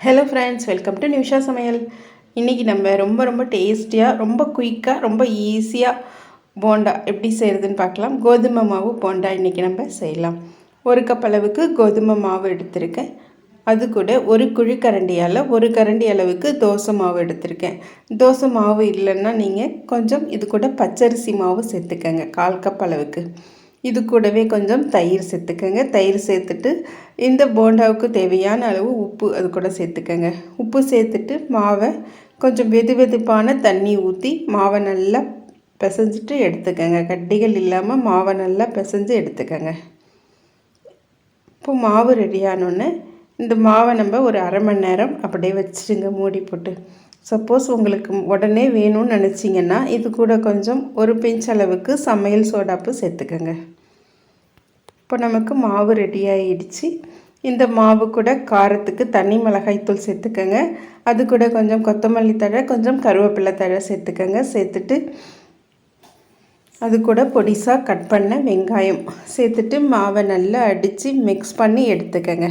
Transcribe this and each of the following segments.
Hello friends welcome to Nimisha சமையல் இன்றைக்கி நம்ம ரொம்ப ரொம்ப டேஸ்டியாக ரொம்ப குயிக்காக ரொம்ப ஈஸியாக போண்டா எப்படி செய்கிறதுன்னு பார்க்கலாம். கோதுமை மாவு போண்டா இன்றைக்கி நம்ம செய்யலாம். ஒரு கப் அளவுக்கு கோதுமை மாவு எடுத்திருக்கேன். அது கூட ஒரு குழி கரண்டியால் ஒரு கரண்டி அளவுக்கு தோசை மாவு எடுத்திருக்கேன். தோசை மாவு இல்லைன்னா நீங்கள் கொஞ்சம் இது கூட பச்சரிசி மாவு சேர்த்துக்கங்க கால் கப் அளவுக்கு. இது கூடவே கொஞ்சம் தயிர் சேர்த்துக்கோங்க. தயிர் சேர்த்துட்டு இந்த போண்டாவுக்கு தேவையான அளவு உப்பு அது கூட சேர்த்துக்கோங்க. உப்பு சேர்த்துட்டு மாவை கொஞ்சம் வெது வெதுப்பான தண்ணி ஊற்றி மாவை நல்லா பிசைஞ்சிட்டு எடுத்துக்கோங்க. கட்டிகள் இல்லாமல் மாவை நல்லா பிசைஞ்சு எடுத்துக்கோங்க. இப்போ மாவு ரெடியானோன்னே இந்த மாவை நம்ம ஒரு அரை மணி நேரம் அப்படியே வச்சுருங்க. மூடி போட்டு சப்போஸ் உங்களுக்கு உடனே வேணும்னு நினச்சிங்கன்னா இது கூட கொஞ்சம் ஒரு பிஞ்ச் அளவுக்கு சமையல் சோடாப்பு சேர்த்துக்கோங்க. இப்போ நமக்கு மாவு ரெடி ஆகிடுச்சு இந்த மாவு கூட காரத்துக்கு தனி மிளகாய்த்தூள் சேர்த்துக்கோங்க. அது கூட கொஞ்சம் கொத்தமல்லி தழை கொஞ்சம் கருவேப்பிலை தழை சேர்த்துக்கோங்க. சேர்த்துட்டு அது கூட பொடிசாக கட் பண்ண வெங்காயம். சேர்த்துட்டு மாவை நல்லா அடித்து மிக்ஸ் பண்ணி எடுத்துக்கோங்க.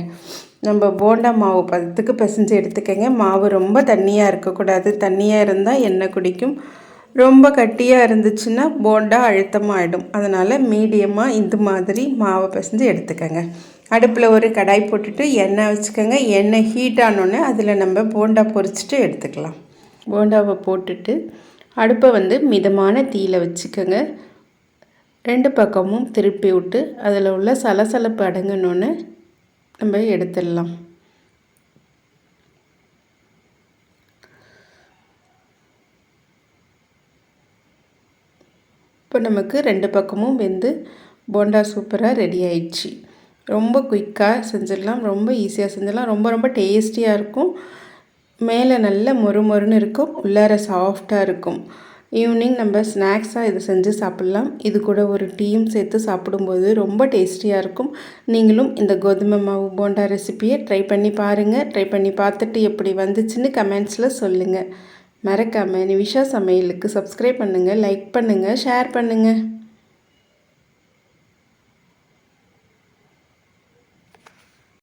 நம்ம போண்டா மாவு பதத்துக்கு பிசைஞ்சு எடுத்துக்கோங்க. மாவு ரொம்ப தண்ணியாக இருக்கக்கூடாது. தண்ணியாக இருந்தால் எண்ணெய் குடிக்கும். ரொம்ப கட்டியாக இருந்துச்சுன்னா போண்டா அழுத்தமாகிடும் அதனால் மீடியமாக இந்த மாதிரி மாவை பிசைஞ்சு எடுத்துக்கோங்க. அடுப்பில் ஒரு கடாய் போட்டுட்டு எண்ணெய் வச்சுக்கோங்க. எண்ணெய் ஹீட் ஆனோடனே அதில் நம்ம போண்டா பொரிச்சிட்டு எடுத்துக்கலாம். போண்டாவை போட்டுட்டு அடுப்பை வந்து மிதமான தீயில் வச்சுக்கோங்க. ரெண்டு பக்கமும் திருப்பி விட்டு அதில் உள்ள சலசலப்பு அடங்கினோன்னு நம்ம எடுத்துடலாம். இப்போ நமக்கு ரெண்டு பக்கமும் வெந்து போண்டா சூப்பராக ரெடி ஆயிடுச்சு. ரொம்ப குயிக்காக செஞ்சிடலாம். ரொம்ப ஈஸியாக செஞ்சிடலாம். ரொம்ப ரொம்ப டேஸ்டியாக இருக்கும். மேலே நல்ல மொறு மொறுன்னு இருக்கும். உள்ளார சாஃப்டாக இருக்கும். ஈவினிங் நம்ம ஸ்நாக்ஸாக இது செஞ்சு சாப்பிட்லாம். இது கூட ஒரு டீயும் சேர்த்து சாப்பிடும்போது ரொம்ப டேஸ்டியாக இருக்கும். நீங்களும் இந்த கோதுமை மாவு போண்டா ரெசிப்பியை ட்ரை பண்ணி பாருங்கள் ட்ரை பண்ணி பார்த்துட்டு எப்படி வந்துச்சுன்னு கமெண்ட்ஸில் சொல்லுங்கள் மறக்காமல் நிவிஷா சமையலுக்கு சப்ஸ்கிரைப் பண்ணுங்கள் லைக் பண்ணுங்கள் ஷேர் பண்ணுங்கள்